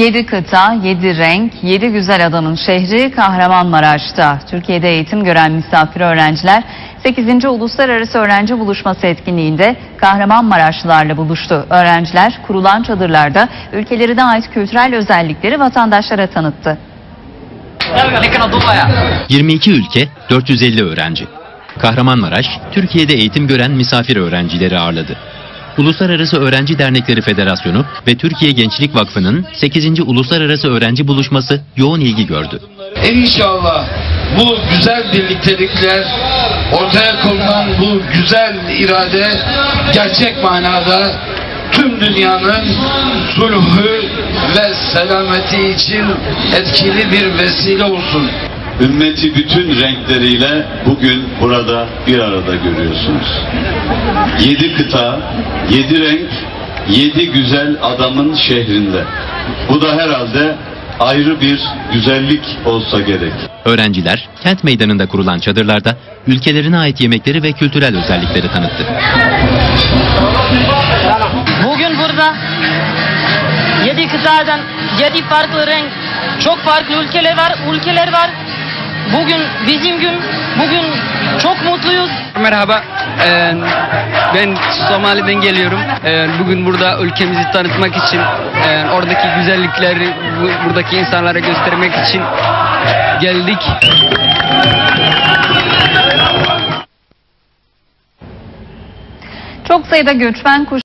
Yedi kıta, yedi renk, yedi güzel adanın şehri Kahramanmaraş'ta. Türkiye'de eğitim gören misafir öğrenciler 8. Uluslararası Öğrenci Buluşması etkinliğinde Kahramanmaraşlılarla buluştu. Öğrenciler kurulan çadırlarda ülkelerine ait kültürel özellikleri vatandaşlara tanıttı. 22 ülke, 450 öğrenci. Kahramanmaraş, Türkiye'de eğitim gören misafir öğrencileri ağırladı. Uluslararası Öğrenci Dernekleri Federasyonu ve Türkiye Gençlik Vakfı'nın 8. Uluslararası Öğrenci Buluşması yoğun ilgi gördü. İnşallah bu güzel birliktelikler ortaya konulan bu güzel irade gerçek manada tüm dünyanın sulhü ve selameti için etkili bir vesile olsun. Ümmeti bütün renkleriyle bugün burada bir arada görüyorsunuz. Yedi kıta, yedi renk, yedi güzel adamın şehrinde. Bu da herhalde ayrı bir güzellik olsa gerek. Öğrenciler, kent meydanında kurulan çadırlarda ülkelerine ait yemekleri ve kültürel özellikleri tanıttı. Bugün burada yedi kıtadan yedi farklı renk, çok farklı ülkeler var, ülkeler var. Bugün bizim gün, bugün çok mutluyuz. Merhaba, ee, ben Somali'den geliyorum. Ee, Bugün burada ülkemizi tanıtmak için, ee, oradaki güzellikleri bu- buradaki insanlara göstermek için geldik. Çok sayıda göçmen kuş